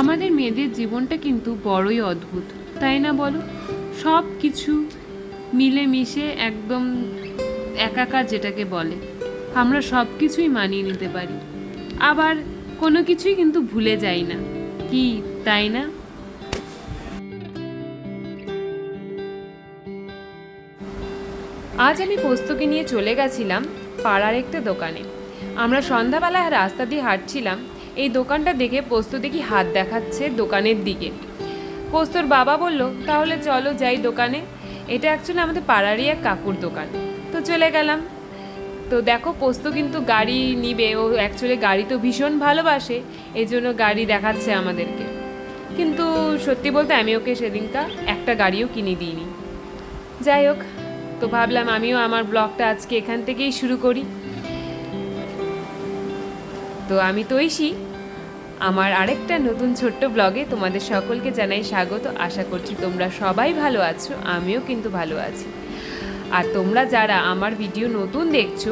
আমাদের মেয়েদের জীবনটা কিন্তু বড়ই অদ্ভুত, তাই না বলো? সব কিছু মিলেমিশে একদম একাকার যেটাকে বলে, আমরা সব কিছুই মানিয়ে নিতে পারি। আবার কোনো কিছুই কিন্তু ভুলে যাই না, কি তাই না? আজ আমি পোস্তকে নিয়ে চলে গেছিলাম পাড়ার একটা দোকানে। আমরা সন্ধ্যাবেলায় রাস্তা দিয়ে হাঁটছিলাম এই দোকানটা দেখে পোস্ত দেখি হাত দেখাচ্ছে দোকানের দিকে। পোস্তর বাবা বলল, তাহলে চলো যাই দোকানে। এটা অ্যাকচুয়ালি আমাদের পাড়ারই এক কাকুর দোকান। তো চলে গেলাম। তো দেখো, পোস্ত কিন্তু গাড়ি নিবে। ও অ্যাকচুয়ালি গাড়ি তো ভীষণ ভালোবাসে এই জন্য গাড়ি দেখাচ্ছে আমাদেরকে। কিন্তু সত্যি বলতে আমি ওকে সেদিনটা একটা গাড়িও কিনে দিইনি। যাই হোক, তো ভাবলাম আমিও আমার ব্লগটা আজকে এখান থেকেই শুরু করি। তো আমি তো ঐশী। আমার আরেকটা নতুন ছোট্ট ব্লগে তোমাদের সকলকে জানাই স্বাগত। আশা করছি তোমরা সবাই ভালো আছো, আমিও কিন্তু ভালো আছি। আর তোমরা যারা আমার ভিডিও নতুন দেখছ,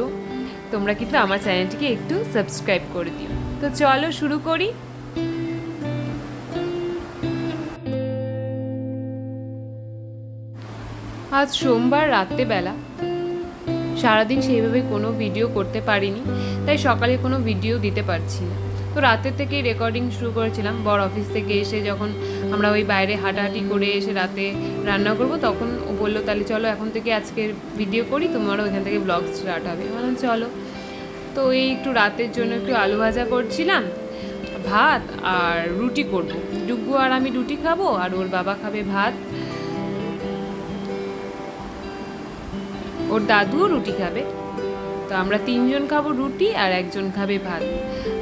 তোমরা কিন্তু আমার চ্যানেলটিকে একটু সাবস্ক্রাইব করে দিও। তো চলো শুরু করি। আজ সোমবার রাত্রেবেলা সারাদিন সেইভাবে কোনো ভিডিও করতে পারিনি, তাই সকালে কোনো ভিডিও দিতে পারছি না। তো রাতের থেকেই রেকর্ডিং শুরু করেছিলাম, বর অফিস থেকে এসে যখন আমরা ওই বাইরে হাঁটাহাঁটি করে এসে রাতে রান্না করব, তখন ও বলল, তাহলে চলো এখন থেকে আজকে ভিডিও করি, তোমারও ওইখান থেকে ব্লগ স্টার্ট হবে। বললাম, চলো। তো এই একটু রাতের জন্য একটু আলু ভাজা করছিলাম, ভাত আর রুটি করব। ডুগু আর আমি রুটি খাব, আর ওর বাবা খাবে ভাত। ওর দাদুও রুটি খাবে। তো আমরা তিনজন খাব রুটি আর একজন খাবে ভাত।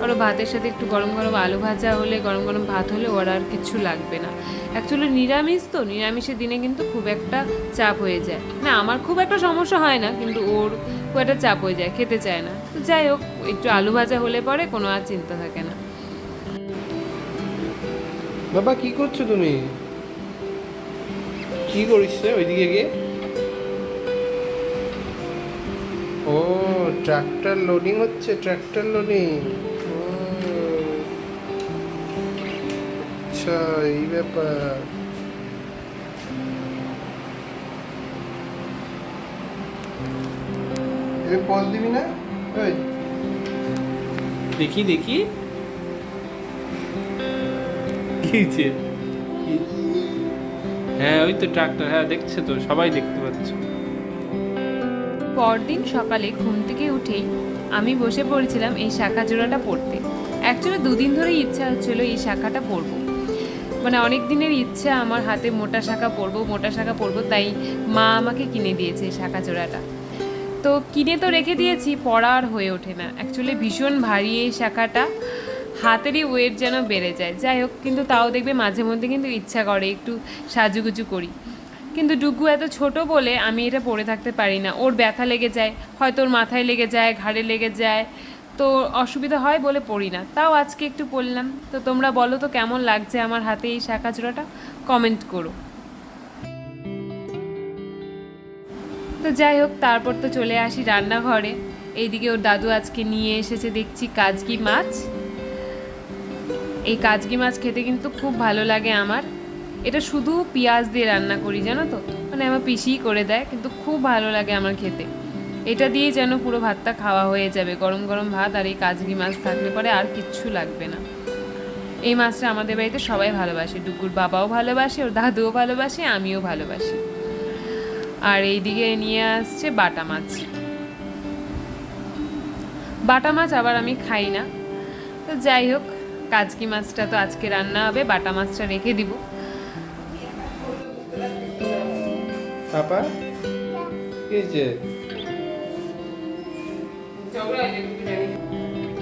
আর ভাতের সাথে একটু গরম গরম আলু ভাজা হলে, গরম গরম ভাত হলে ওর আর কিছু লাগবে না। অ্যাকচুয়ালি নিরামিষ তো, নিরামিষের দিনে কিন্তু খুব একটা চাপ হয়ে যায়। না, আমার খুব একটা সমস্যা হয় না, কিন্তু ওর খুব একটা চাপ হয়ে যায়, খেতে চায় না। তো যাই হোক, একটু আলু ভাজা হলে পরে কোনো আর চিন্তা থাকে না। বাবা, কি করছ তুমি? কি করিস ওইদিকে গিয়ে? ও ট্রাক্টর লোডিং হচ্ছে ট্রাক্টর লোডিং আচ্ছা এই ব্যাপার। দিবি না? ওই দেখি দেখি। হ্যাঁ ওই তো ট্রাক্টর হ্যাঁ দেখছে তো, সবাই দেখতে পরদিন সকালে ঘুম থেকে উঠেই আমি বসে পড়েছিলাম এই শাখা জোড়াটা পড়তে। অ্যাকচুয়ালি দুদিন ধরেই ইচ্ছা হচ্ছিল এই শাখাটা পরবো মানে অনেক দিনের ইচ্ছা আমার হাতে মোটা শাখা পরবো মোটা শাখা পরবো তাই মা আমাকে কিনে দিয়েছে এই শাখা জোড়াটা। তো কিনে তো রেখে দিয়েছি, পড়া আর হয়ে ওঠে না। অ্যাকচুয়ালি ভীষণ ভারী এই শাখাটা। হাতেরই ওয়েট যেন বেড়ে যায়। যাই হোক, কিন্তু তাও দেখবে মাঝে মধ্যে কিন্তু ইচ্ছা করে একটু সাজুগুজু করি। কিন্তু ডুগু এত ছোট বলে আমি এটা পরে থাকতে পারি না। ওর ব্যথা লেগে যায়, হয়তো ওর মাথায় লেগে যায়, ঘাড়ে লেগে যায়। তো অসুবিধা হয় বলে পড়ি না। তাও আজকে একটু পড়লাম। তো তোমরা বলো তো কেমন লাগছে আমার হাতে এই শাখা কমেন্ট করো। তো যাই হোক, তারপর তো চলে আসি রান্নাঘরে। এইদিকে ওর দাদু আজকে নিয়ে এসেছে দেখছি কাজকি মাছ। এই কাজকি মাছ খেতে কিন্তু খুব ভালো লাগে আমার। এটা শুধু পেঁয়াজ দিয়ে রান্না করি, জানো তো? মানে আমার পিসিই করে দেয়, কিন্তু খুব ভালো লাগে আমার খেতে। এটা দিয়েই যেন পুরো ভাতটা খাওয়া হয়ে যাবে। গরম গরম ভাত আর এই কাজকি মাছ থাকলে পরে আর কিচ্ছু লাগবে না। এই মাছটা আমাদের বাড়িতে সবাই ভালোবাসে। ডুকুর বাবাও ভালোবাসে, ওর দাদুও ভালোবাসে, আমিও ভালোবাসি। আর এইদিকে নিয়ে আসছে বাটা মাছ। বাটা মাছ আবার আমি খাই না। তো যাই হোক, কাজকি মাছটা তো আজকে রান্না হবে, বাটা মাছটা রেখে দিব। পাপা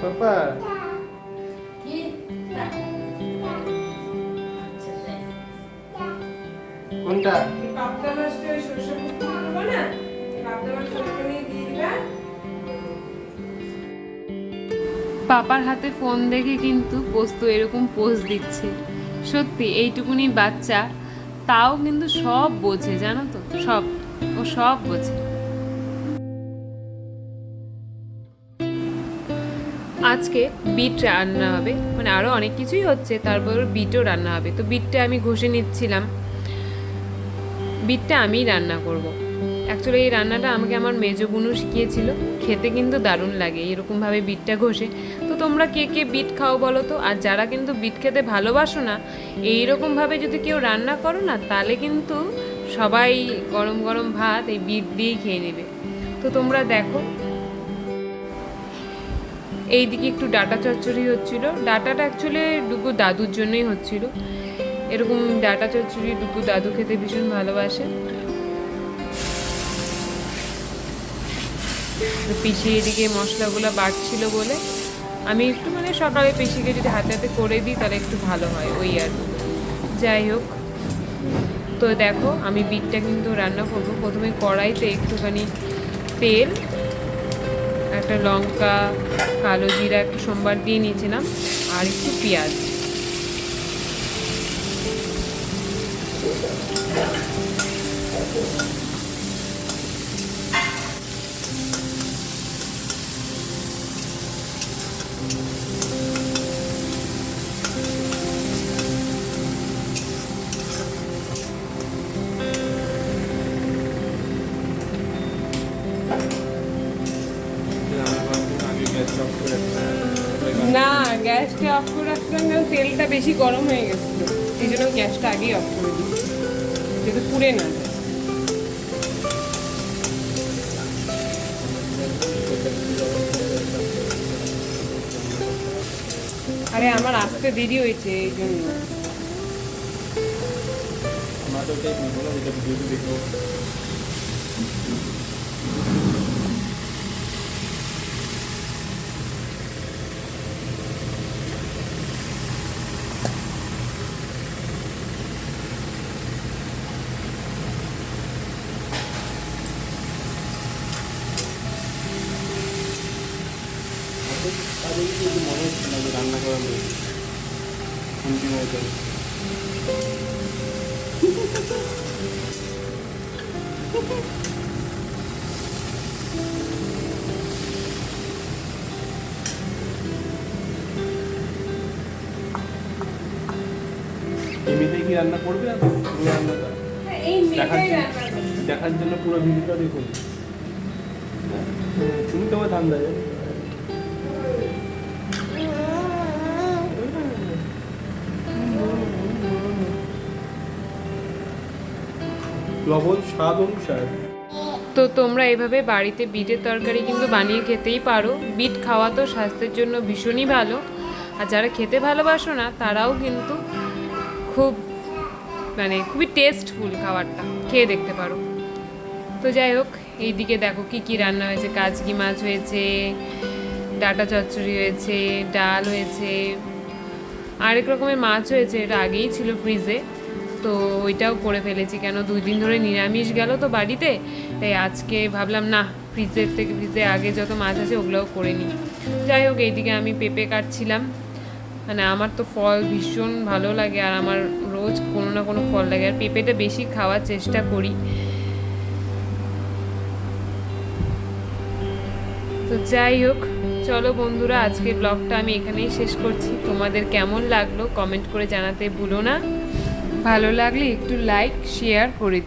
পাপা কোনটা পাপার হাতে ফোন দেখে কিন্তু পোস্ত এরকম পোজ দিচ্ছে। সত্যি, এইটুকুনি বাচ্চা, তাও কিন্তু সব বোঝে, জানো তো? সব, ও সব বোঝে। আজকে বিট রান্না হবে মানে আরও অনেক কিছুই হচ্ছে, তারপর বিটও রান্না হবে। তো বিটটা আমি ঘষে নিচ্ছিলাম। বিটটা আমিই রান্না করব। অ্যাকচুয়ালি এই রান্নাটা আমাকে আমার মেজো বুনু শিখিয়েছিল, খেতে কিন্তু দারুণ লাগে এরকমভাবে বিটটা ঘষে। তো তোমরা কে কে বিট খাও বলো তো? আর যারা কিন্তু বিট খেতে ভালোবাসো না, এইরকমভাবে যদি কেউ রান্না করো না, তাহলে কিন্তু সবাই গরম গরম ভাত, এই বিট দিয়েই খেয়ে নেবে। তো তোমরা দেখো। এই দিকে একটু ডাটা চচ্চড়ি হচ্ছিল। ডাটাটা অ্যাকচুয়ালি ডুগু দাদুর জন্যই হচ্ছিল। এরকম ডাটা চচ্চড়ি ডুগু দাদু খেতে ভীষণ ভালোবাসে। পিসি এদিকে মশলাগুলো বাড়ছিল বলে আমি একটু মানে সকালে পিসিকে যদি হাতে হাতে করে দিই, তাহলে একটু ভালো হয়, ওই আর। যাই হোক। তো দেখো, আমি বিটটা কিন্তু রান্না করব। প্রথমে কড়াইতে একটুখানি তেল, একটা লঙ্কা, কালো জিরা, একটু সোমবার দিয়ে নিয়েছিলাম, আর একটু পেঁয়াজ। অফ করে না গ্যাসটা অফ করে রাখছিলাম কারণ তেলটা বেশি গরম হয়ে গেছিল। এই জন্য গ্যাসটা আগেই অফ করে দিই যাতে পুড়ে না। যায় আরে আমার আসতে দেরি হয়েছে এই জন্য আমরা তো ওটাই বললাম এটা ভিডিও দেখব তাদের কিছু মনে হচ্ছে না যে রান্না করা হয়ে এমনিতেই কি রান্না করবে জন্য- রান্না দেখার জন্য পুরো ভিডিওটা দেখুন। তুমি তো আমার ঠান্ডা যায় লবণ, স্বাদ অনুসার। তো তোমরা এভাবে বাড়িতে বিটের তরকারি কিন্তু বানিয়ে খেতেই পারো। বিট খাওয়া তো স্বাস্থ্যের জন্য ভীষণই ভালো। আর যারা খেতে ভালোবাসো না, তারাও কিন্তু খুব মানে খুবই টেস্টফুল খাবারটা। খেয়ে দেখতে পারো। তো যাই হোক, এইদিকে দেখো কি কি রান্না হয়েছে। কাজকি মাছ হয়েছে, ডাটা চচ্চড়ি হয়েছে, ডাল হয়েছে, আরেক রকমের মাছ হয়েছে, এটা আগেই ছিল ফ্রিজে তো ওইটাও করে ফেলেছি। কেন? দুই দিন ধরে নিরামিষ গেল তো বাড়িতে। তাই আজকে ভাবলাম, না, ফ্রিজের থেকে ফ্রিজে আগে যত মাছ আছে ওগুলোও করে নিই। যাই হোক, এইদিকে আমি পেঁপে কাটছিলাম। মানে আমার তো ফল ভীষণ ভালো লাগে আর আমার রোজ কোনো না কোনো ফল লাগে। আর পেঁপেটা বেশি খাওয়ার চেষ্টা করি। তো যাই হোক, চলো বন্ধুরা, আজকের ব্লগটা আমি এখানেই শেষ করছি। তোমাদের কেমন লাগল কমেন্ট করে জানাতে ভুলো না। ভালো লাগলে একটু লাইক শেয়ার করে দিও।